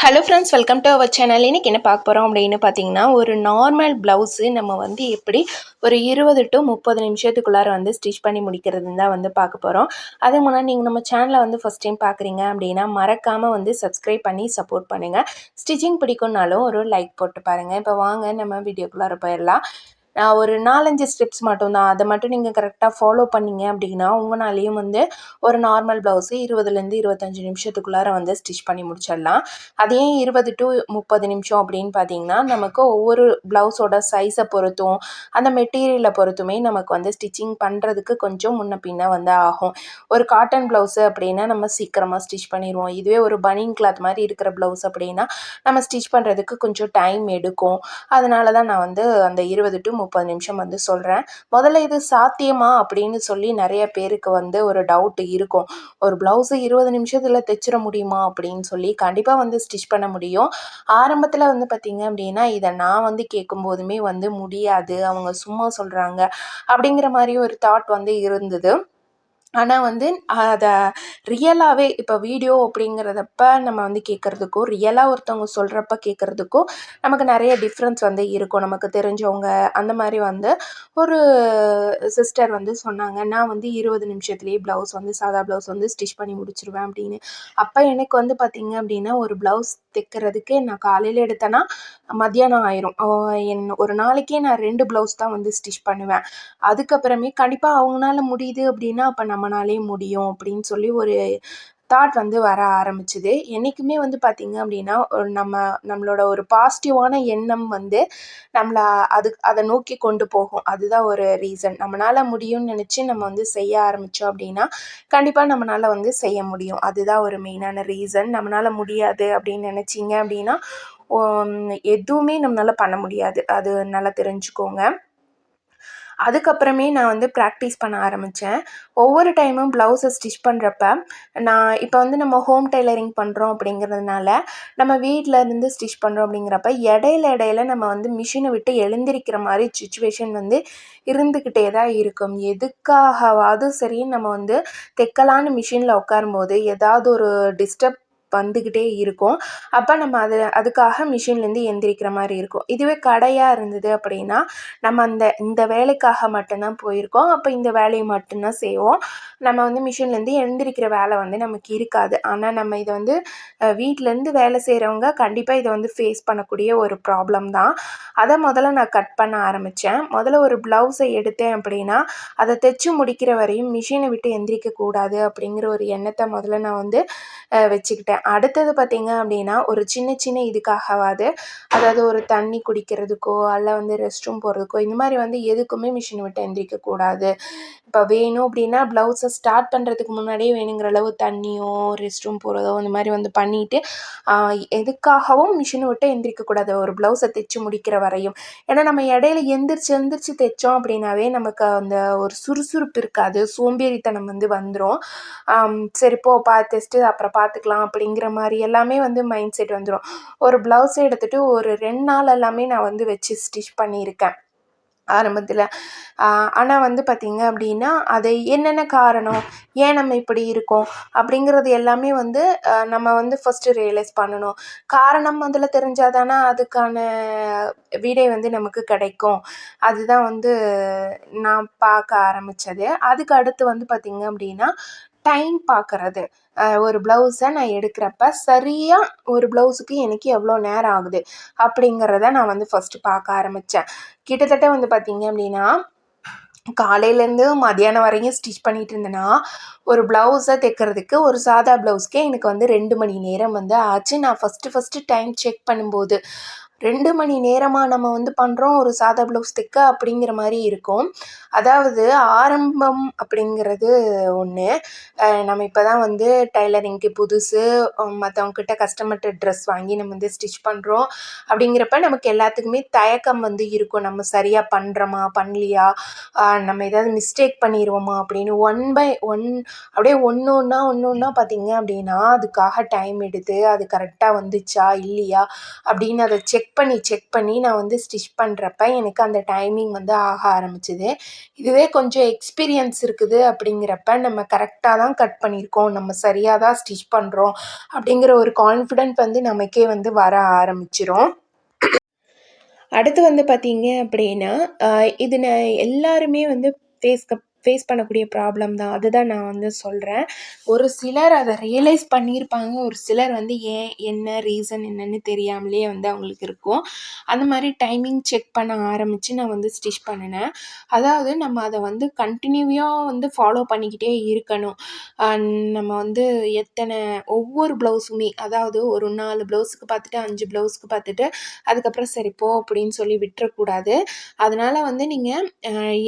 Hello friends welcome to our channel இன்றைக்கி என்ன பார்க்க போகிறோம் அப்படின்னு பார்த்தீங்கன்னா ஒரு நார்மல் ப்ளவுஸு நம்ம வந்து எப்படி ஒரு இருபது டு முப்பது நிமிஷத்துக்குள்ளார வந்து ஸ்டிச் பண்ணி முடிக்கிறதுன்னு தான் வந்து பார்க்க போகிறோம் அதுக்கு முன்னாடி நீங்கள் நம்ம சேனலை வந்து ஃபஸ்ட் டைம் பார்க்குறீங்க அப்படின்னா மறக்காமல் வந்து சப்ஸ்கிரைப் பண்ணி சப்போர்ட் பண்ணுங்கள் ஸ்டிச்சிங் பிடிக்கும்னாலும் ஒரு லைக் போட்டு பாருங்கள் இப்போ வாங்க நம்ம வீடியோக்குள்ளார போயிடலாம். ஒரு நாலஞ்சு ஸ்டெப்ஸ் மட்டும்தான். அதை மட்டும் நீங்கள் கரெக்டாக ஃபாலோ பண்ணீங்க அப்படின்னா உங்களாலேயும் வந்து ஒரு நார்மல் ப்ளவுஸு இருபதுலேருந்து இருபத்தஞ்சி நிமிஷத்துக்குள்ளார வந்து ஸ்டிச் பண்ணி முடிச்சிடலாம். அதே இருபது டு முப்பது நிமிஷம் அப்படின்னு பார்த்தீங்கன்னா நமக்கு ஒவ்வொரு ப்ளவுஸோட சைஸை பொறுத்தும் அந்த மெட்டீரியலை பொறுத்துமே நமக்கு வந்து ஸ்டிச்சிங் பண்ணுறதுக்கு கொஞ்சம் முன்ன பின்ன வந்து ஆகும். ஒரு காட்டன் ப்ளவுஸு அப்படின்னா நம்ம சீக்கிரமாக ஸ்டிச் பண்ணிடுவோம். இதுவே ஒரு பனியன் கிளாத் மாதிரி இருக்கிற ப்ளவுஸ் அப்படின்னா நம்ம ஸ்டிச் பண்ணுறதுக்கு கொஞ்சம் டைம் எடுக்கும். அதனால தான் நான் வந்து அந்த இருபது டு முப்பது நிமிஷம் வந்து சொல்கிறேன் முதல்ல இது சாத்தியமா? அப்படின்னு சொல்லி நிறைய பேருக்கு வந்து ஒரு டவுட் இருக்கும். ஒரு ப்ளவுஸு இருபது நிமிஷத்தில் தைச்சிட முடியுமா? அப்படின்னு சொல்லி கண்டிப்பாக வந்து ஸ்டிச் பண்ண முடியும். ஆரம்பத்தில் வந்து பார்த்திங்க அப்படின்னா இதை நான் வந்து கேட்கும்போதுமே வந்து முடியாது. அவங்க சும்மா சொல்கிறாங்க அப்படிங்கிற மாதிரி ஒரு தாட் வந்து இருந்தது. ஆனால் வந்து அதை ரியலாகவே இப்போ வீடியோ அப்படிங்கிறதப்ப நம்ம வந்து கேட்குறதுக்கும் ரியலாக ஒருத்தவங்க சொல்கிறப்ப கேட்குறதுக்கும் நமக்கு நிறைய டிஃப்ரென்ஸ் வந்து இருக்கும். நமக்கு தெரிஞ்சவங்க அந்த மாதிரி வந்து ஒரு சிஸ்டர் வந்து சொன்னாங்க நான் வந்து இருபது நிமிஷத்துலேயே ப்ளவுஸ் வந்து சாதா ப்ளவுஸ் வந்து ஸ்டிச் பண்ணி முடிச்சிருவேன் அப்படின்னு. அப்போ எனக்கு வந்து பார்த்திங்க அப்படின்னா ஒரு ப்ளவுஸ் தைக்கிறதுக்கு நான் காலையில் எடுத்தேன்னா மத்தியானம் ஆயிரும். என் ஒரு நாளைக்கே நான் ரெண்டு ப்ளவுஸ் தான் வந்து ஸ்டிச் பண்ணுவேன். அதுக்கப்புறமே கண்டிப்பாக அவங்களால முடியுது அப்படின்னா அப்போ நம்மளாலே முடியும் அப்படின்னு சொல்லி ஒரு தாட் வந்து வர ஆரம்பிச்சுது. என்றைக்குமே வந்து பார்த்திங்க அப்படின்னா ஒரு நம்ம நம்மளோட ஒரு பாசிட்டிவான எண்ணம் வந்து நம்மளை அது அதை நோக்கி கொண்டு போகும். அதுதான் ஒரு ரீசன் நம்மளால் முடியும்னு நினச்சி நம்ம வந்து செய்ய ஆரம்பித்தோம் அப்படின்னா கண்டிப்பாக நம்மளால் வந்து செய்ய முடியும். அதுதான் ஒரு மெயினான ரீசன் நம்மளால் முடியாது அப்படின்னு நினச்சிங்க அப்படின்னா எதுவுமே நம்மளால் பண்ண முடியாது. அது நல்லா தெரிஞ்சுக்கோங்க. அதுக்கப்புறமே நான் வந்து ப்ராக்டிஸ் பண்ண ஆரம்பித்தேன் ஒவ்வொரு டைமும் ப்ளவுஸை ஸ்டிச் பண்ணுறப்ப நான் இப்போ வந்து நம்ம ஹோம் டெய்லரிங் பண்ணுறோம் அப்படிங்கிறதுனால நம்ம வீட்டில் இருந்து ஸ்டிச் பண்ணுறோம் அப்படிங்கிறப்ப இடையில இடையில நம்ம வந்து மிஷினை விட்டு எழுந்திருக்கிற மாதிரி சுச்சுவேஷன் வந்து இருந்துக்கிட்டே தான் இருக்கும். எதுக்காகவாவது சரி நம்ம வந்து தைக்கலான்னு மிஷினில் உட்காரும்போது ஏதாவது ஒரு டிஸ்டர்ப் வந்துக்கிட்டே இருக்கும். அப்போ நம்ம அது அதுக்காக மிஷின்லேருந்து எந்திரிக்கிற மாதிரி இருக்கும். இதுவே கடையாக இருந்தது அப்படின்னா நம்ம அந்த இந்த வேலைக்காக மட்டும்தான் போயிருக்கோம். அப்போ இந்த வேலையை மட்டும்தான் செய்வோம். நம்ம வந்து மிஷின்லேருந்து எழுந்திரிக்கிற வேலை வந்து நமக்கு இருக்காது. ஆனால் நம்ம இதை வந்து வீட்டிலேருந்து வேலை செய்கிறவங்க கண்டிப்பாக இதை வந்து ஃபேஸ் பண்ணக்கூடிய ஒரு ப்ராப்ளம் தான். அதை முதல்ல நான் கட் பண்ண ஆரம்பித்தேன் முதல்ல ஒரு ப்ளவுஸை எடுத்தேன் அப்படின்னா அதை தைச்சு முடிக்கிற வரையும் மிஷினை விட்டு எந்திரிக்கக்கூடாது அப்படிங்கிற ஒரு எண்ணத்தை முதல்ல நான் வந்து வச்சுக்கிட்டேன். அடுத்தது பார்த்திங்க அப்படின்னா ஒரு சின்ன சின்ன இதுக்காகவாது அதாவது ஒரு தண்ணி குடிக்கிறதுக்கோ அல்ல வந்து ரெஸ்ட் ரூம் போகிறதுக்கோ இந்த மாதிரி வந்து எதுக்குமே மிஷின் விட்டு எந்திரிக்கக்கூடாது இப்போ வேணும் அப்படின்னா ப்ளவுஸை ஸ்டார்ட் பண்ணுறதுக்கு முன்னாடியே வேணுங்கிற அளவு தண்ணியோ ரெஸ்ட் ரூம் போகிறதோ இந்த மாதிரி வந்து பண்ணிவிட்டு எதுக்காகவும் மிஷினை விட்டு எந்திரிக்கக்கூடாது ஒரு ப்ளவுஸை தைச்சு முடிக்கிற வரையும். ஏன்னா நம்ம இடையில எந்திரிச்சு எந்திரிச்சு தைச்சோம் அப்படின்னாவே நமக்கு அந்த ஒரு சுறுசுறுப்பு இருக்காது. சோம்பேறித்தனம் வந்து வந்துடும் சரி போ பா தைச்சிட்டு அப்புறம் பார்த்துக்கலாம் அப்படிங்கிற அப்படிங்கிற மாதிரி எல்லாமே வந்து மைண்ட் செட் வந்துடும் ஒரு ப்ளவுஸை எடுத்துகிட்டு ஒரு ரெண்டு நாள் எல்லாமே நான் வந்து வச்சு ஸ்டிச் பண்ணியிருக்கேன். ஆரம்பத்தில். ஆனால் வந்து பார்த்திங்க அப்படின்னா அதை என்னென்ன காரணம்? ஏன் நம்ம இப்படி இருக்கோம்? அப்படிங்கிறது எல்லாமே வந்து நம்ம வந்து ஃபஸ்ட்டு ரியலைஸ் பண்ணணும். காரணம் முதல்ல தெரிஞ்சால் தானே அதுக்கான விடை வந்து நமக்கு கிடைக்கும். அதுதான் வந்து நான் பார்க்க ஆரம்பித்தது அதுக்கு அடுத்து வந்து பார்த்திங்க அப்படின்னா டைம் பார்க்குறது ஒரு ப்ளவுஸை நான் எடுக்கிறப்ப சரியாக ஒரு ப்ளவுஸுக்கு எனக்கு எவ்வளோ நேரம் ஆகுது அப்படிங்கிறத நான் வந்து ஃபஸ்ட்டு பார்க்க ஆரம்பித்தேன் கிட்டத்தட்ட வந்து பார்த்திங்க அப்படின்னா காலையிலேருந்து மதியானம் வரையும் ஸ்டிச் பண்ணிகிட்டு இருந்தேன்னா ஒரு ப்ளவுஸை தைக்கிறதுக்கு ஒரு சாதா ப்ளவுஸ்க்கே எனக்கு வந்து ரெண்டு மணி நேரம் வந்து ஆச்சு. நான் ஃபஸ்ட்டு ஃபஸ்ட்டு டைம் செக் பண்ணும்போது ரெண்டு மணி நேரமாக நம்ம வந்து பண்ணுறோம் ஒரு சாதா ப்ளவுஸ் தைக்க அப்படிங்கிற மாதிரி இருக்கும். அதாவது ஆரம்பம் அப்படிங்கிறது ஒன்று நம்ம இப்போ தான் வந்து டைலரிங்க்கு புதுசு மற்றவங்கக்கிட்ட கஸ்டமர்கிட்ட ட்ரெஸ் வாங்கி நம்ம வந்து ஸ்டிச் பண்ணுறோம் அப்படிங்கிறப்ப நமக்கு எல்லாத்துக்குமே தயக்கம் வந்து இருக்கும். நம்ம சரியாக பண்ணுறோமா பண்ணலையா? நம்ம ஏதாவது மிஸ்டேக் பண்ணிடுவோமா அப்படின்னு. ஒன் பை ஒன் அப்படியே ஒன்று ஒன்றா ஒன்று ஒன்றா பார்த்திங்க அப்படின்னா அதுக்காக டைம் எடுத்து அது கரெக்டாக வந்துச்சா இல்லையா? அப்படின்னு அதை செக் செக் பண்ணி செக் பண்ணி நான் வந்து ஸ்டிச் பண்ணுறப்ப எனக்கு அந்த டைமிங் வந்து ஆக ஆரம்பிச்சிது. இதுவே கொஞ்சம் எக்ஸ்பீரியன்ஸ் இருக்குது அப்படிங்கிறப்ப நம்ம கரெக்டாக தான் கட் பண்ணியிருக்கோம். நம்ம சரியாக தான் ஸ்டிச் பண்ணுறோம் அப்படிங்கிற ஒரு கான்ஃபிடென்ட் வந்து நமக்கே வந்து வர ஆரம்பிச்சிரும். அடுத்து வந்து பார்த்தீங்க அப்படின்னா இது நான் எல்லாருமே வந்து ஃபேஸ் கப் ஃபேஸ் பண்ணக்கூடிய ப்ராப்ளம் தான். அதுதான் நான் வந்து சொல்கிறேன் ஒரு சிலர் அதை ரியலைஸ் பண்ணியிருப்பாங்க. ஒரு சிலர் வந்து ஏன் என்ன ரீசன் என்னன்னு தெரியாமலே வந்து அவங்களுக்கு இருக்கும். அந்த மாதிரி டைமிங் செக் பண்ண ஆரம்பித்து நான் வந்து ஸ்டிச் பண்ணினேன். அதாவது நம்ம அதை வந்து கண்டினியூவாக வந்து ஃபாலோ பண்ணிக்கிட்டே இருக்கணும். நம்ம வந்து எத்தனை ஒவ்வொரு ப்ளவுஸுமே அதாவது ஒரு நாலு ப்ளவுஸுக்கு பார்த்துட்டு அஞ்சு ப்ளவுஸுக்கு பார்த்துட்டு அதுக்கப்புறம் சரி போ அப்படின்னு சொல்லி விட்டுறக்கூடாது. அதனால் வந்து நீங்கள்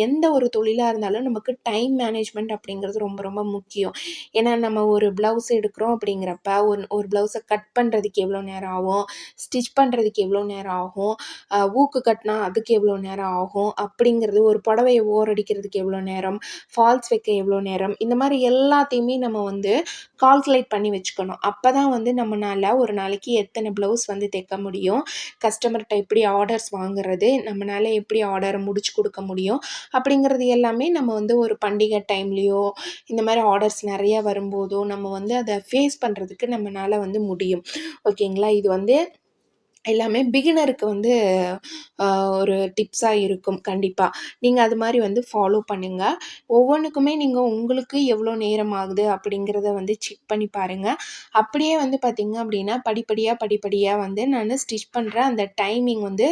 எந்த ஒரு தொழிலாக இருந்தாலும் நம்ம நமக்கு டைம் மேனேஜ்மெண்ட் அப்படிங்கிறது ரொம்ப ரொம்ப முக்கியம். ஏன்னா நம்ம ஒரு ப்ளவுஸ் எடுக்கிறோம் அப்படிங்கிறப்ப ஒரு ஒரு ப்ளவுஸை கட் பண்ணுறதுக்கு எவ்வளோ நேரம் ஆகும்? ஸ்டிச் பண்ணுறதுக்கு எவ்வளோ நேரம் ஆகும்? ஊக்கு கட்டினா அதுக்கு எவ்வளோ நேரம் ஆகும்? அப்படிங்கிறது ஒரு புடவையை ஓரடிக்கிறதுக்கு எவ்வளோ நேரம்? ஃபால்ஸ் வைக்க எவ்வளோ நேரம்? இந்த மாதிரி எல்லாத்தையுமே நம்ம வந்து கால்குலேட் பண்ணி வச்சுக்கணும். அப்போ தான் வந்து நம்மளால் ஒரு நாளைக்கு எத்தனை ப்ளவுஸ் வந்து தைக்க முடியும்? கஸ்டமர்கிட்ட எப்படி ஆர்டர்ஸ் வாங்குறது? நம்மளால் எப்படி ஆர்டரை முடிச்சு கொடுக்க முடியும்? அப்படிங்கிறது எல்லாமே நம்ம வந்து வந்து ஒரு பண்டிகை டைம்லேயோ இந்த மாதிரி ஆர்டர்ஸ் நிறையா வரும்போதோ நம்ம வந்து அதை ஃபேஸ் பண்ணுறதுக்கு நம்மளால் வந்து முடியும். ஓகேங்களா இது வந்து எல்லாமே பிகினருக்கு வந்து ஒரு டிப்ஸாக இருக்கும் கண்டிப்பாக நீங்கள் அது மாதிரி வந்து ஃபாலோ பண்ணுங்கள் ஒவ்வொன்றுக்குமே நீங்கள் உங்களுக்கு எவ்வளோ நேரம் ஆகுது அப்படிங்கிறத வந்து செக் பண்ணி பாருங்கள் அப்படியே வந்து பார்த்திங்க அப்படின்னா படிப்படியாக படிப்படியாக வந்து நான் ஸ்டிச் பண்ணுற அந்த டைமிங் வந்து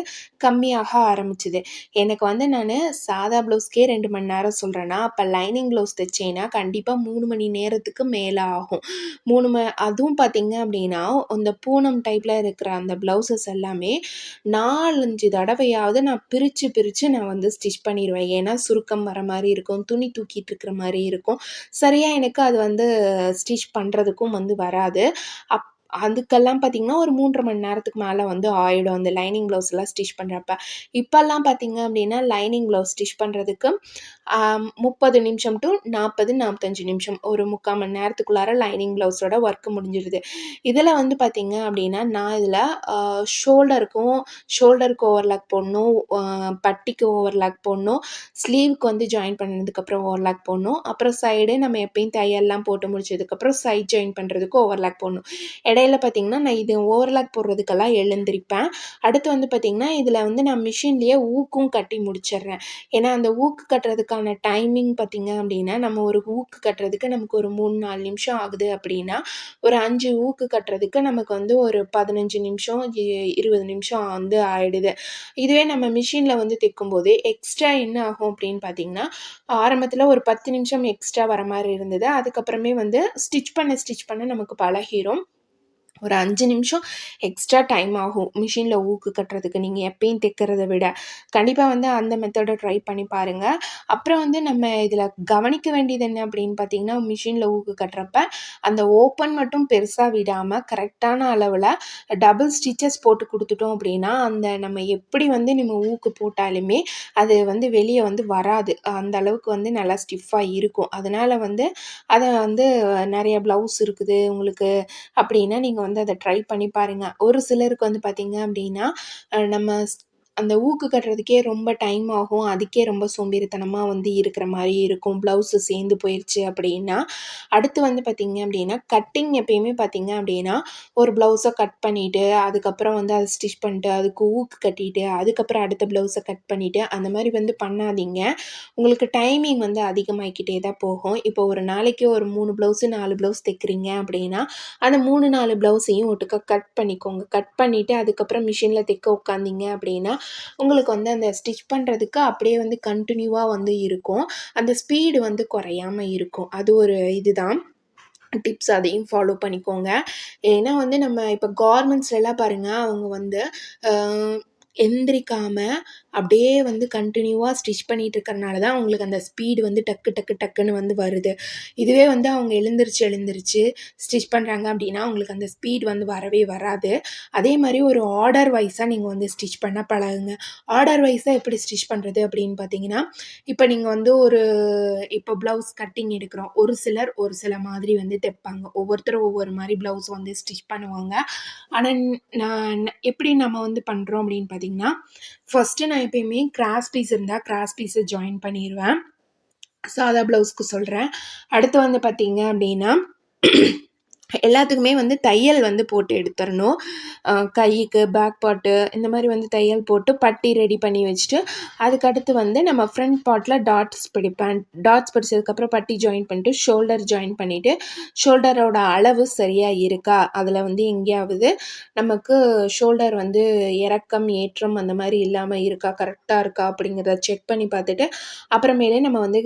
கம்மியாக ஆரம்பிச்சுது. எனக்கு வந்து நான் சாதா ப்ளவுஸ்க்கே ரெண்டு மணி நேரம் சொல்கிறேன்னா அப்போ லைனிங் ப்ளவுஸ் தைச்சேன்னா கண்டிப்பாக மூணு மணி நேரத்துக்கு மேலே ஆகும். மூணு ம அதுவும் பார்த்திங்க அப்படின்னா அந்த பூனம் டைப்பில் இருக்கிற அந்த ப்ளவுஸஸ் ப்ளவுசஸ் எல்லாமே நாலஞ்சு தடவையாவது நான் பிரித்து பிரித்து நான் வந்து ஸ்டிச் பண்ணிடுவேன் ஏன்னா சுருக்கம் வர மாதிரி இருக்கும் துணி தூக்கிட்டு இருக்கிற மாதிரி இருக்கும். சரியாக எனக்கு அது வந்து ஸ்டிச் பண்ணுறதுக்கும் வந்து வராது. அப் அதுக்கெல்லாம் பார்த்திங்கன்னா ஒரு மூன்றரை மணி நேரத்துக்கு மேலே வந்து ஆயிடும். அந்த லைனிங் ப்ளவுஸ்லாம் ஸ்டிச் பண்ணுறப்ப இப்போல்லாம் பார்த்திங்க அப்படின்னா லைனிங் ப்ளவுஸ் ஸ்டிச் பண்ணுறதுக்கு முப்பது நிமிஷம் டு நாற்பது நாற்பத்தஞ்சு நிமிஷம். ஒரு முக்கால் மணி நேரத்துக்குள்ளார லைனிங் ப்ளவுஸோட ஒர்க் முடிஞ்சிடுது இதில் வந்து பார்த்திங்க அப்படின்னா நான் இதில் ஷோல்டருக்கும் ஷோல்டருக்கு ஓவர்லாக் போடணும் பட்டிக்கு ஓவர்லாக் போடணும் ஸ்லீவுக்கு வந்து ஜாயின் பண்ணதுக்கப்புறம் ஓவர்லாக் போடணும். அப்புறம் சைடு நம்ம எப்பயும் தையல்லாம் போட்டு முடிச்சதுக்கப்புறம் சைட் ஜாயின் பண்ணுறதுக்கு ஓவர்லாக் போடணும். இடையில பார்த்திங்கன்னா நான் இது ஓவர்லாக் போடுறதுக்கெல்லாம் எழுந்திருப்பேன். அடுத்து வந்து பார்த்திங்கன்னா இதில் வந்து நான் மிஷின்லேயே ஊக்கும் கட்டி முடிச்சிடுறேன். ஏன்னா அந்த ஊக்கு கட்டுறதுக்கான டைமிங் பார்த்திங்க அப்படின்னா நம்ம ஒரு ஊக்கு கட்டுறதுக்கு நமக்கு ஒரு மூணு நாலு நிமிஷம் ஆகுது அப்படின்னா ஒரு அஞ்சு ஊக்கு கட்டுறதுக்கு நமக்கு வந்து ஒரு பதினஞ்சு நிமிஷம் இருபது நிமிஷம் வந்து ஆயிடுது. இதுவே நம்ம மிஷினில் வந்து தைக்கும்போது எக்ஸ்ட்ரா என்ன ஆகும் அப்படின்னு பார்த்தீங்கன்னா ஆரம்பத்தில் ஒரு பத்து நிமிஷம் எக்ஸ்ட்ரா வர மாதிரி இருந்தது. அதுக்கப்புறமே வந்து ஸ்டிச் பண்ண ஸ்டிச் பண்ண நமக்கு பழகிரும். ஒரு அஞ்சு நிமிஷம் எக்ஸ்ட்ரா டைம் ஆகும். மிஷினில் ஊக்கு கட்டுறதுக்கு நீங்கள் எப்பயும் தைக்கிறத விட. கண்டிப்பாக வந்து அந்த மெத்தடை ட்ரை பண்ணி பாருங்கள் அப்புறம் வந்து நம்ம இதில் கவனிக்க வேண்டியது என்ன அப்படின்னு பார்த்தீங்கன்னா மிஷினில் ஊக்கு கட்டுறப்ப அந்த ஓப்பன் மட்டும் பெருசாக விடாமல் கரெக்டான அளவில் டபுள் ஸ்டிச்சஸ் போட்டு கொடுத்துட்டோம் அப்படின்னா அந்த நம்ம எப்படி வந்து நம்ம ஊக்கு போட்டாலுமே அது வந்து வெளியே வந்து வராது. அந்த அளவுக்கு வந்து நல்லா ஸ்டிஃபாக இருக்கும். அதனால் வந்து அதை வந்து நிறைய ப்ளவுஸ் இருக்குது உங்களுக்கு அப்படின்னா நீங்கள் வந்து அதை ட்ரை பண்ணி பாருங்கள் ஒரு சிலருக்கு வந்து பார்த்திங்க அப்படின்னா நம்ம அந்த ஊக்கு கட்டுறதுக்கே ரொம்ப டைம் ஆகும். அதுக்கே ரொம்ப சோம்பேறித்தனமாக வந்து இருக்கிற மாதிரி இருக்கும். ப்ளவுஸு சேர்ந்து போயிடுச்சு அப்படின்னா அடுத்து வந்து பார்த்திங்க அப்படின்னா கட்டிங் எப்பயுமே பார்த்திங்க அப்படின்னா ஒரு ப்ளவுஸை கட் பண்ணிவிட்டு அதுக்கப்புறம் வந்து அதை ஸ்டிச் பண்ணிட்டு அதுக்கு ஊக்கு கட்டிட்டு அதுக்கப்புறம் அடுத்த ப்ளவுஸை கட் பண்ணிவிட்டு அந்த மாதிரி வந்து பண்ணாதீங்க. உங்களுக்கு டைமிங் வந்து அதிகமாகிக்கிட்டே தான் போகும். இப்போ ஒரு நாளைக்கு ஒரு மூணு ப்ளவுஸு நாலு ப்ளவுஸ் தைக்கிறீங்க அப்படின்னா அந்த மூணு நாலு ப்ளவுஸையும் ஒட்டுக்க கட் பண்ணிக்கோங்க. கட் பண்ணிவிட்டு அதுக்கப்புறம் மிஷினில் தைக்க உட்காந்திங்க அப்படின்னா உங்களுக்கு வந்து அந்த ஸ்டிச் பண்ணுறதுக்கு அப்படியே வந்து கண்டினியூவாக வந்து இருக்கும். அந்த ஸ்பீடு வந்து குறையாமல் இருக்கும். அது ஒரு இதுதான். டிப்ஸ் அதையும் ஃபாலோ பண்ணிக்கோங்க. ஏன்னா வந்து நம்ம இப்போ கார்மெண்ட்ஸ்லாம் பாருங்கள் அவங்க வந்து எந்திரிக்காமல் அப்படியே வந்து கண்டினியூவாக ஸ்டிச் பண்ணிட்டு இருக்கிறனால தான் அவங்களுக்கு அந்த ஸ்பீடு வந்து டக்கு டக்கு டக்குன்னு வந்து வருது. இதுவே வந்து அவங்க எழுந்திரிச்சு எழுந்திரிச்சு ஸ்டிச் பண்ணுறாங்க அப்படின்னா அவங்களுக்கு அந்த ஸ்பீட் வந்து வரவே வராது. அதே மாதிரி ஒரு ஆர்டர் வைஸாக நீங்கள் வந்து ஸ்டிச் பண்ண பழகுங்க. ஆர்டர் வைஸாக எப்படி ஸ்டிச் பண்ணுறது அப்படின்னு பார்த்தீங்கன்னா இப்போ நீங்கள் வந்து ஒரு இப்போ ப்ளவுஸ் கட்டிங் எடுக்கிறோம். ஒரு சிலர் ஒரு சில மாதிரி வந்து தைப்பாங்க. ஒவ்வொருத்தரும் ஒவ்வொரு மாதிரி ப்ளவுஸ் வந்து ஸ்டிச் பண்ணுவாங்க. ஆனால் நான் எப்படி நம்ம வந்து பண்ணுறோம் அப்படின்னு பார்த்தீங்கன்னா ஃபஸ்ட்டு நான் எப்பயுமே கிராஸ் பீஸ் இருந்தால் கிராஸ் பீஸை ஜாயின் பண்ணிடுவேன் சாதா ப்ளவுஸ்க்கு சொல்கிறேன் அடுத்து வந்து பார்த்தீங்க அப்படின்னா எல்லாத்துக்குமே வந்து தையல் வந்து போட்டு எடுத்துடணும். கைக்கு பேக் பாட்டு இந்த மாதிரி வந்து தையல் போட்டு பட்டி ரெடி பண்ணி வச்சுட்டு அதுக்கடுத்து வந்து நம்ம ஃப்ரண்ட் பார்ட்டில் டாட்ஸ் பிடிப்பேன் டாட்ஸ் பிடிச்சதுக்கப்புறம் பட்டி ஜாயின் பண்ணிட்டு ஷோல்டர் ஜாயின் பண்ணிவிட்டு ஷோல்டரோட அளவு சரியாக இருக்கா? அதில் வந்து எங்கேயாவது நமக்கு ஷோல்டர் வந்து இறக்கம் ஏற்றம் அந்த மாதிரி இல்லாமல் இருக்கா? கரெக்டாக இருக்கா? அப்படிங்கிறத செக் பண்ணி பார்த்துட்டு அப்புறமேலே நம்ம வந்து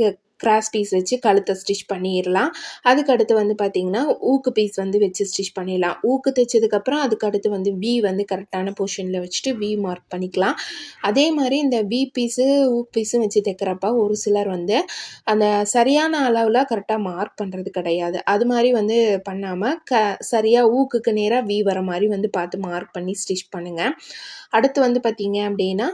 கிராஸ் பீஸ் வச்சு கழுத்தை ஸ்டிச் பண்ணிடலாம் அதுக்கடுத்து வந்து பார்த்திங்கன்னா ஊக்கு பீஸ் வந்து வச்சு ஸ்டிச் பண்ணிடலாம் ஊக்கு தைச்சதுக்கப்புறம் அதுக்கடுத்து வந்து வி வந்து கரெக்டான பொசிஷனில் வச்சுட்டு வி மார்க் பண்ணிக்கலாம். அதே மாதிரி இந்த வி பீஸு ஊக்கு பீஸும் வச்சு தைக்கிறப்ப ஒரு சிலர் வந்து அந்த சரியான அளவில் கரெக்டாக மார்க் பண்ணுறது கிடையாது. அது மாதிரி வந்து பண்ணாமல் க சரியாக ஊக்குக்கு நேராக வி வர மாதிரி வந்து பார்த்து மார்க் பண்ணி ஸ்டிச் பண்ணுங்கள் அடுத்து வந்து பார்த்திங்க அப்படின்னா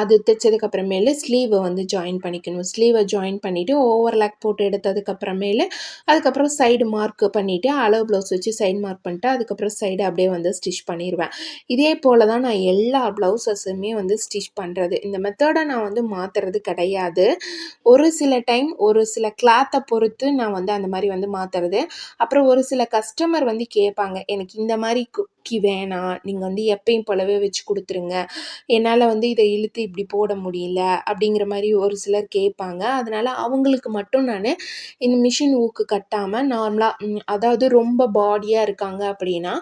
அது தைச்சதுக்கப்புறமேலு ஸ்லீவை வந்து ஜாயின் பண்ணிக்கணும். ஸ்லீவை ஜாயின் பண்ணிவிட்டு ஓவர்லாக் போட்டு எடுத்ததுக்கப்புறமேலு அதுக்கப்புறம் சைடு மார்க் பண்ணிவிட்டு அளவு ப்ளவுஸ் வச்சு சைடு மார்க் பண்ணிட்டு அதுக்கப்புறம் சைடு அப்படியே வந்து ஸ்டிச் பண்ணிடுவேன் இதே போல் தான் நான் எல்லா ப்ளவுசஸுமே வந்து ஸ்டிச் பண்ணுறது இந்த மெத்தடை நான் வந்து மாற்றுறது கிடையாது. ஒரு சில டைம் ஒரு சில கிளாத்தை பொறுத்து நான் வந்து அந்த மாதிரி வந்து மாற்றுறது அப்புறம் ஒரு சில கஸ்டமர் வந்து கேட்பாங்க எனக்கு இந்த மாதிரி குக்கி வேணாம். நீங்கள் வந்து எப்பயும் போலவே வச்சு கொடுத்துருங்க. என்னால் வந்து இதை இழுத்து இப்படி போட முடியல. அப்படிங்கிற மாதிரி ஒரு சிலர் கேட்பாங்க. அதனால் அவங்களுக்கு அவங்களுக்கு மட்டும் நான் இந்த மிஷின் ஊக்கு கட்டாமல் நார்மலாக அதாவது ரொம்ப பாடியாக இருக்காங்க அப்படின்னா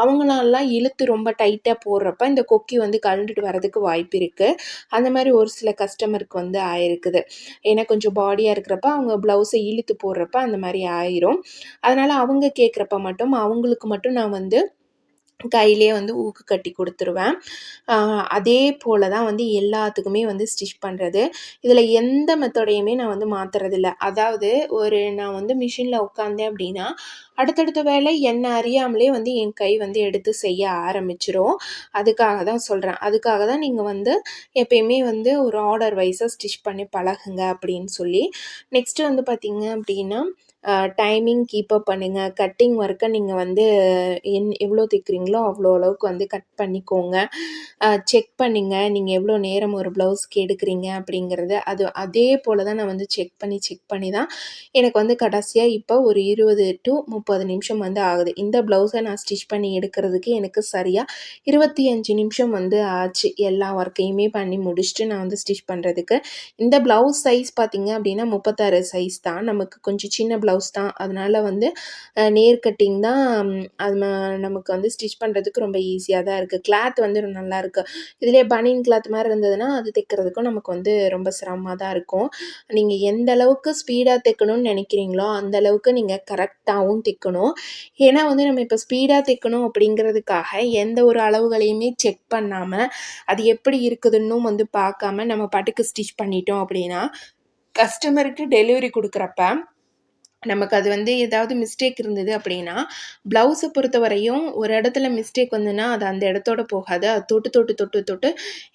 அவங்களாலாம் இழுத்து ரொம்ப டைட்டாக போடுறப்ப இந்த கொக்கி வந்து கழண்டுட்டு வரதுக்கு வாய்ப்பு இருக்குது அந்த மாதிரி ஒரு சில கஸ்டமருக்கு வந்து ஆயிருக்குது. ஏன்னா கொஞ்சம் பாடியாக இருக்கிறப்ப அவங்க ப்ளவுஸை இழுத்து போடுறப்ப அந்த மாதிரி ஆயிரும். அதனால் அவங்க கேட்குறப்ப மட்டும் அவங்களுக்கு மட்டும் நான் வந்து கையிலே வந்து ஊக்கு கட்டி கொடுத்துருவேன். அதே போல் தான் வந்து எல்லாத்துக்குமே வந்து ஸ்டிச் பண்ணுறது இதில் எந்த மெத்தடையுமே நான் வந்து மாற்றுறதில்ல அதாவது ஒரு நான் வந்து மிஷினில் உட்காந்தேன் அப்படின்னா அடுத்தடுத்த வேலை என்னை அறியாமலே வந்து என் கை வந்து எடுத்து செய்ய ஆரம்பிச்சிரும். அதுக்காக தான் சொல்கிறேன் அதுக்காக தான் நீங்கள் வந்து எப்பயுமே வந்து ஒரு ஆர்டர் வைஸாக ஸ்டிச் பண்ணி பழகுங்க அப்படின்னு சொல்லி. நெக்ஸ்ட்டு வந்து பார்த்திங்க அப்படின்னா டைமிங் கீப்பப் பண்ணுங்கள் கட்டிங் ஒர்க்கை நீங்கள் வந்து என் எவ்வளோ தைக்கிறீங்களோ அவ்வளோ அளவுக்கு வந்து கட் பண்ணிக்கோங்க. செக் பண்ணுங்கள் நீங்கள் எவ்வளோ நேரம் ஒரு ப்ளவுஸ்க்கு எடுக்கிறீங்க அப்படிங்கிறது. அது அதே போல் தான் நான் வந்து செக் பண்ணி செக் பண்ணி தான் எனக்கு வந்து கடைசியாக இப்போ ஒரு இருபது டு முப்பது நிமிஷம் வந்து ஆகுது. இந்த ப்ளவுஸை நான் ஸ்டிச் பண்ணி எடுக்கிறதுக்கு எனக்கு சரியாக இருபத்தி அஞ்சு நிமிஷம் வந்து ஆச்சு. எல்லா ஒர்க்கையுமே பண்ணி முடிச்சுட்டு நான் வந்து ஸ்டிச் பண்ணுறதுக்கு இந்த ப்ளவுஸ் சைஸ் பார்த்திங்க அப்படின்னா முப்பத்தாறு சைஸ் தான். நமக்கு கொஞ்சம் சின்ன ப்ளவுஸ் தான். அதனால் வந்து நேர் கட்டிங் தான் அது நமக்கு வந்து ஸ்டிச் பண்ணுறதுக்கு ரொம்ப ஈஸியாக தான் இருக்குது கிளாத் வந்து நல்லா இருக்குது இதிலே பனியன் கிளாத் மாதிரி இருந்ததுன்னா அது தைக்கிறதுக்கும் நமக்கு வந்து ரொம்ப சிரமமாக தான் இருக்கும். நீங்கள் எந்த அளவுக்கு ஸ்பீடாக தைக்கணும்னு நினைக்கிறீங்களோ அந்த அளவுக்கு நீங்கள் கரெக்டாகவும் தைக்கணும். ஏன்னா வந்து நம்ம இப்போ ஸ்பீடாக தைக்கணும் அப்படிங்கிறதுக்காக எந்த ஒரு அளவுகளையுமே செக் பண்ணாமல் அது எப்படி இருக்குதுன்னும் வந்து பார்க்காம நம்ம பாட்டுக்கு ஸ்டிச் பண்ணிட்டோம் அப்படின்னா கஸ்டமருக்கு டெலிவரி கொடுக்குறப்ப நமக்கு அது வந்து ஏதாவது மிஸ்டேக் இருந்தது அப்படின்னா ப்ளவுஸை பொறுத்த வரையும் ஒரு இடத்துல மிஸ்டேக் வந்துன்னா அது அந்த இடத்தோட போகாது. அது தொட்டு தொட்டு தொட்டு தொட்டு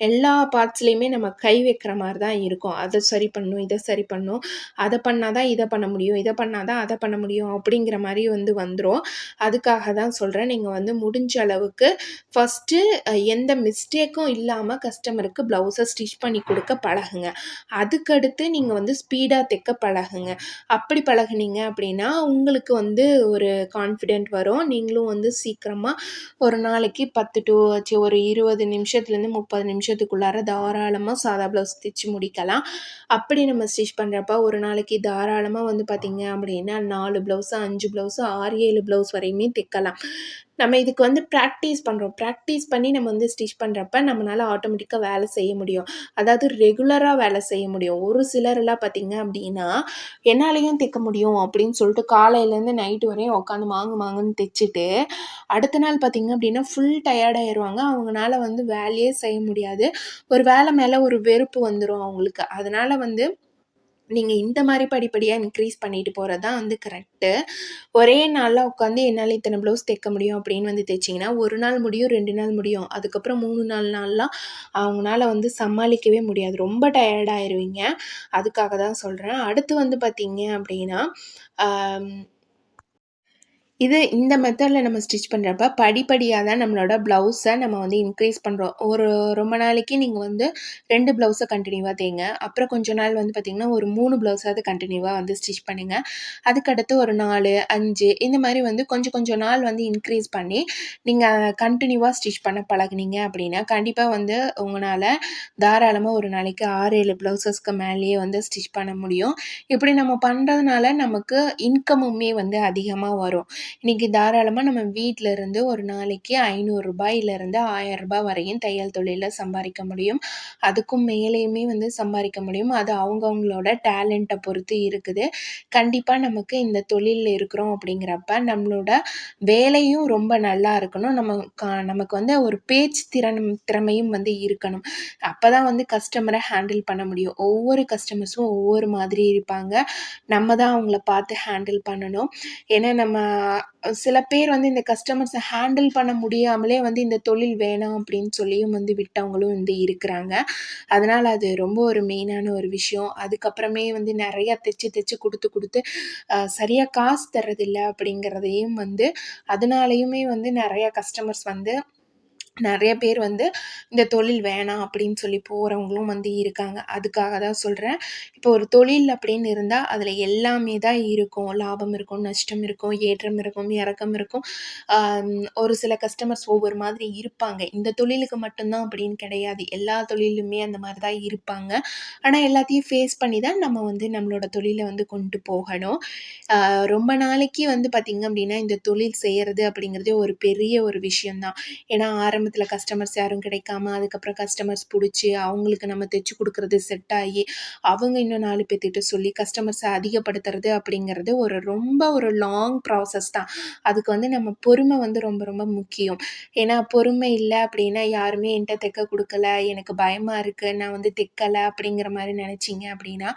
எல்லா பார்ட்ஸ்லேயுமே நம்ம கை வைக்கிற மாதிரி தான் இருக்கும். அதை சரி பண்ணும் இதை சரி பண்ணும். அதை பண்ணால் தான் இதை பண்ண முடியும் இதை பண்ணால் தான் அதை பண்ண முடியும் அப்படிங்கிற மாதிரி வந்து வந்துடும் அதுக்காக தான் சொல்கிறேன் நீங்கள் வந்து முடிஞ்ச அளவுக்கு ஃபஸ்ட்டு எந்த மிஸ்டேக்கும் இல்லாமல் கஸ்டமருக்கு ப்ளவுஸை ஸ்டிச் பண்ணி கொடுக்க பழகுங்க. அதுக்கடுத்து நீங்கள் வந்து ஸ்பீடாக தைக்க பழகுங்க. அப்படி பழகுனீங்க பண்ணிங்க அப்படின்னா உங்களுக்கு வந்து ஒரு கான்ஃபிடென்ட் வரும். நீங்களும் வந்து சீக்கிரமாக ஒரு நாளைக்கு பத்து டு ஒரு இருபது நிமிஷத்துலேருந்து முப்பது நிமிஷத்துக்குள்ளார தாராளமாக சாதா ப்ளவுஸ் தைச்சி முடிக்கலாம். அப்படி நம்ம ஸ்டிச் பண்ணுறப்ப ஒரு நாளைக்கு தாராளமாக வந்து பார்த்திங்க அப்படின்னா நாலு ப்ளவுஸு அஞ்சு ப்ளவுஸு ஆறு ஏழு ப்ளவுஸ் வரையுமே தைக்கலாம். நம்ம இதுக்கு வந்து ப்ராக்டிஸ் பண்ணுறோம் ப்ராக்டிஸ் பண்ணி நம்ம வந்து ஸ்டிச் பண்ணுறப்ப நம்மளால் ஆட்டோமேட்டிக்காக வேலை செய்ய முடியும். அதாவது ரெகுலராக வேலை செய்ய முடியும். ஒரு சிலரெல்லாம் பார்த்திங்க அப்படின்னா என்னாலையும் தைக்க முடியும் அப்படின்னு சொல்லிட்டு காலையிலேருந்து நைட்டு வரையும் உட்காந்து மாங்கு மாங்குன்னு தைச்சிட்டு அடுத்த நாள் பார்த்திங்க அப்படின்னா ஃபுல் டயர்டாயிடுவாங்க அவங்களால வந்து வேலையே செய்ய முடியாது. ஒரு வேலை மேலே ஒரு வெறுப்பு வந்துடும் அவங்களுக்கு. அதனால் வந்து நீங்கள் இந்த மாதிரி படிப்படியாக இன்க்ரீஸ் பண்ணிட்டு போகிறது தான் வந்து கரெக்டு ஒரே நாளில் உட்காந்து என்னால் இத்தனை ப்ளவுஸ் தைக்க முடியும் அப்படின்னு வந்து தைச்சிங்கன்னா ஒரு நாள் முடியும் ரெண்டு நாள் முடியும். அதுக்கப்புறம் மூணு நாலு நாள்லாம் அவங்களால வந்து சமாளிக்கவே முடியாது. ரொம்ப டயர்டாயிருவீங்க அதுக்காக தான் சொல்கிறேன் அடுத்து வந்து பார்த்தீங்க அப்படின்னா இது இந்த மெத்தடில் நம்ம ஸ்டிச் பண்ணுறப்ப படிப்படியாக தான் நம்மளோட ப்ளவுஸை நம்ம வந்து இன்க்ரீஸ் பண்ணுறோம் ஒரு ரொம்ப நாளைக்கு நீங்கள் வந்து ரெண்டு ப்ளவுஸை கண்டினியூவாக தேங்க. அப்புறம் கொஞ்ச நாள் வந்து பார்த்திங்கன்னா ஒரு மூணு ப்ளவுஸாவது கண்டினியூவாக வந்து ஸ்டிச் பண்ணுங்கள் அதுக்கடுத்து ஒரு நாலு அஞ்சு இந்த மாதிரி வந்து கொஞ்சம் கொஞ்சம் நாள் வந்து இன்க்ரீஸ் பண்ணி நீங்கள் கண்டினியூவாக ஸ்டிச் பண்ண பழகுனீங்க அப்படின்னா கண்டிப்பாக வந்து உங்களால் தாராளமாக ஒரு நாளைக்கு ஆறு ஏழு ப்ளவுஸஸ்க்கு மேலேயே வந்து ஸ்டிச் பண்ண முடியும். இப்படி நம்ம பண்ணுறதுனால நமக்கு இன்கமுமே வந்து அதிகமாக வரும். இன்றைக்கி தாராளமாக நம்ம வீட்டில் இருந்து ஒரு நாளைக்கு ஐநூறுரூபாயிலேருந்து ரூபாய் வரையும் தையல் தொழிலில் சம்பாதிக்க முடியும். அதுக்கும் மேலேயுமே வந்து சம்பாதிக்க முடியும். அது அவங்கவுங்களோட டேலண்ட்டை பொறுத்து இருக்குது. கண்டிப்பாக நமக்கு இந்த தொழிலில் இருக்கிறோம் அப்படிங்கிறப்ப நம்மளோட வேலையும் ரொம்ப நல்லா இருக்கணும். நம்ம நமக்கு வந்து ஒரு பேச்சு திறன் திறமையும் வந்து இருக்கணும். அப்போ தான் வந்து கஸ்டமரை ஹேண்டில் பண்ண முடியும். ஒவ்வொரு கஸ்டமர்ஸும் ஒவ்வொரு மாதிரி இருப்பாங்க. நம்ம தான் அவங்கள பார்த்து ஹேண்டில் பண்ணணும். ஏன்னா நம்ம சில பேர் வந்து இந்த கஸ்டமர்ஸை ஹேண்டில் பண்ண முடியாமலே வந்து இந்த தொழில் வேணாம் அப்படின்னு சொல்லியும் வந்து விட்டவங்களும் வந்து இருக்கிறாங்க. அதனால் அது ரொம்ப ஒரு மெயினான ஒரு விஷயம். அதுக்கப்புறமே வந்து நிறையா தைச்சி தைச்சி கொடுத்து கொடுத்து சரியாக காசு தர்றதில்ல அப்படிங்கிறதையும் வந்து அதனாலையுமே வந்து நிறையா கஸ்டமர்ஸ் வந்து நிறைய பேர் வந்து இந்த தொழில் வேணாம் அப்படின்னு சொல்லி போகிறவங்களும் வந்து இருக்காங்க. அதுக்காக தான் சொல்கிறேன் இப்போ ஒரு தொழில் அப்படின்னு இருந்தால் அதில் எல்லாமே தான் இருக்கும். லாபம் இருக்கும் நஷ்டம் இருக்கும் ஏற்றம் இருக்கும் இறக்கம் இருக்கும். ஒரு சில கஸ்டமர்ஸ் ஒவ்வொரு மாதிரி இருப்பாங்க. இந்த தொழிலுக்கு மட்டும்தான் அப்படின்னு கிடையாது. எல்லா தொழிலுமே அந்த மாதிரி தான் இருப்பாங்க. ஆனால் எல்லாத்தையும் ஃபேஸ் பண்ணி தான் நம்ம வந்து நம்மளோட தொழிலை வந்து கொண்டு போகணும். ரொம்ப நாளைக்கு வந்து பார்த்திங்க அப்படின்னா இந்த தொழில் செய்கிறது அப்படிங்கிறதே ஒரு பெரிய ஒரு விஷயந்தான் ஏன்னா ஆரம்ப ஆரம்பத்தில் கஸ்டமர்ஸ் யாரும் கிடைக்காம அதுக்கப்புறம் கஸ்டமர்ஸ் பிடிச்சி அவங்களுக்கு நம்ம தைச்சி கொடுக்குறது செட் ஆகி அவங்க இன்னும் நாலு பேர்த்திட்ட சொல்லி கஸ்டமர்ஸை அதிகப்படுத்துறது அப்படிங்கிறது ஒரு ரொம்ப ஒரு லாங் ப்ராசஸ் தான். அதுக்கு வந்து நம்ம பொறுமை வந்து ரொம்ப ரொம்ப முக்கியம். ஏன்னா பொறுமை இல்லை அப்படின்னா யாருமே என்கிட்ட தைக்க கொடுக்கல எனக்கு பயமாக இருக்குது நான் வந்து தைக்கலை அப்படிங்கிற மாதிரி நினச்சிங்க அப்படின்னா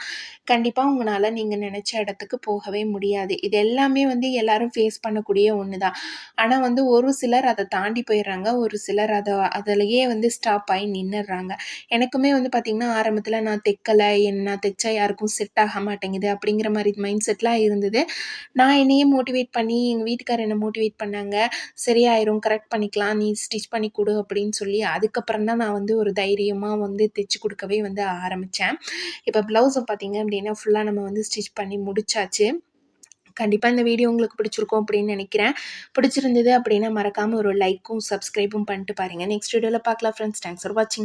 கண்டிப்பாக உங்களால் நீங்கள் நினச்ச இடத்துக்கு போகவே முடியாது. இது எல்லாமே வந்து எல்லாரும் ஃபேஸ் பண்ணக்கூடிய ஒன்று தான் ஆனால் வந்து ஒரு சிலர் அதை தாண்டி போயிடுறாங்க ஒரு சிலர் சிலர் அதை அதிலையே வந்து ஸ்டாப் ஆகி நின்றுடுறாங்க எனக்குமே வந்து பார்த்திங்கன்னா ஆரம்பத்தில் நான் தைக்கலை என் நான் தைச்சா யாருக்கும் செட் ஆக மாட்டேங்குது அப்படிங்கிற மாதிரி மைண்ட் செட்லாம் இருந்தது. நான் என்னையே மோட்டிவேட் பண்ணி எங்கள் வீட்டுக்காரர் என்னை மோட்டிவேட் பண்ணாங்க. சரியாயிரும் கரெக்ட் பண்ணிக்கலாம் நீ ஸ்டிச் பண்ணி கொடு அப்படின்னு சொல்லி அதுக்கப்புறம் தான் நான் வந்து ஒரு தைரியமாக வந்து தைச்சி கொடுக்கவே வந்து ஆரம்பித்தேன் இப்போ ப்ளவுஸை பார்த்திங்க அப்படின்னா ஃபுல்லாக நம்ம வந்து ஸ்டிச் பண்ணி முடிச்சாச்சு. கண்டிப்பாக இந்த வீடியோ உங்களுக்கு பிடிச்சிருக்கும் அப்படின்னு நினைக்கிறேன். பிடிச்சிருந்தது அப்படின்னா மறக்காமல் ஒரு லைக்கும் சப்ஸ்கிரைபும் பண்ணிட்டு பாருங்கள் நெக்ஸ்ட் வீடியோவில் பார்க்கலாம் ஃப்ரெண்ட்ஸ் தேங்க்ஸ் ஃபார் வாட்சிங்